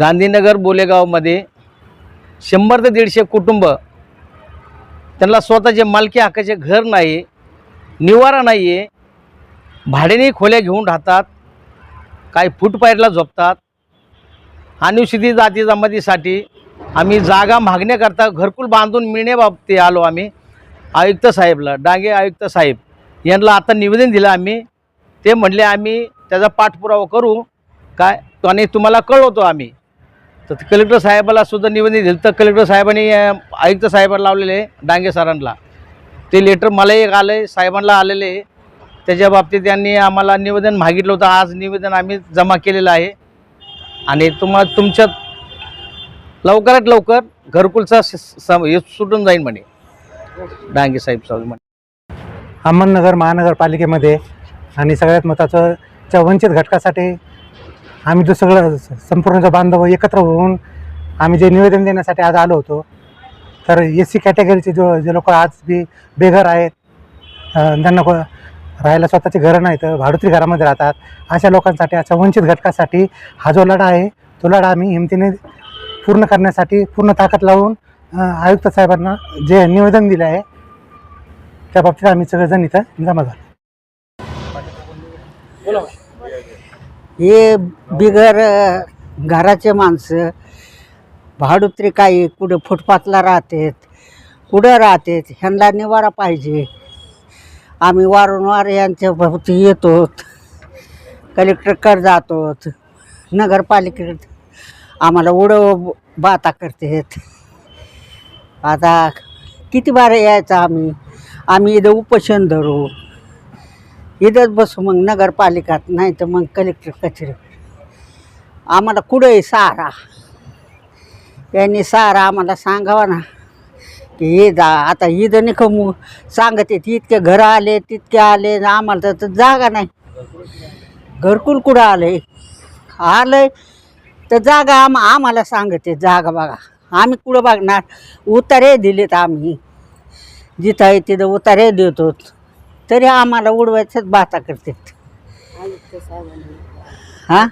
गांधीनगर बोलेगावमध्ये शंभर ते दीडशे कुटुंब त्यांना स्वतःचे मालकी हक्काचे घर नाही निवारा नाही आहे भाड्याने खोल्या घेऊन राहतात काही फुटपायरला झोपतात. अनुसूचित जाती जमातीसाठी आम्ही जागा मागण्याकरता घरकुल बांधून मिळण्याबाबती आलो आम्ही. आयुक्त साहेबला डांगे आयुक्त साहेब यांना आता निवेदन दिलं आम्ही. ते म्हणले आम्ही त्याचा पाठपुरावा करू. काय तो आणि तुम्हाला कळवतो आम्ही. तर कलेक्टर साहेबाला सुद्धा निवेदन दिलं. तर कलेक्टर साहेबांनी आयुक्त साहेबांना लावलेले डांगे सरांना. ते लेटर मला एक आलं आहे साहेबांना आलेले त्याच्या बाबतीत त्यांनी आम्हाला निवेदन मागितलं होतं. आज निवेदन आम्ही जमा केलेलं आहे. आणि तुम्हा तुमच्या लवकरात लवकर घरकुलचा स- हे सुटून जाईल म्हणे. डांगे साहेब साहेब म्हणे. अहमदनगर महानगरपालिकेमध्ये आणि सगळ्यात महत्त्वाचं वंचित घटकासाठी आम्ही जो सगळं संपूर्ण जो बांधव एकत्र होऊन आम्ही जे निवेदन देण्यासाठी आज आलो होतो. तर एस सी कॅटेगरीचे जो जे लोक आज बी बेघर आहेत त्यांना को राहायला स्वतःचे घरं नाहीत भाडोत्री घरामध्ये राहतात. अशा लोकांसाठी अशा वंचित घटकासाठी हा जो लढा आहे तो लढा आम्ही हिमतीने पूर्ण करण्यासाठी पूर्ण ताकद लावून आयुक्त साहेबांना जे निवेदन दिलं आहे त्या बाबतीत आम्ही सगळेजण इथं जमा झालो हे बिगर घराचे माणसं भाडुत्री काही कुठं फुटपाथला राहतात कुठं राहतात ह्यांना निवारा पाहिजे. आम्ही वारंवार यांच्या भोवती येतो कलेक्टरकडे जातो नगरपालिकेत आम्हाला उडव बाता करतात. आता किती बार यायचं आम्ही? आम्ही इथं उपोषण धरू. इथंच बसू मग नगरपालिकात नाही तर मग कलेक्टर कचेरी आम्हाला कुठं आहे सहारा यांनी सहारा आम्हाला सांगावा ना. की हे जा आता इथं नाही कमू सांगत इतके घरं आले तितके आले आम्हाला तर- तर जागा नाही. घरकुल कुठं आलं आलं तर जागा आम आम्हाला सांगते जागा बघा. आम्ही कुठं बघणार? उतारे दिलेत आम्ही. जिथं आहे तिथं उतारे देतो तरी आम्हाला उडवायचंच बाता करतात. हां?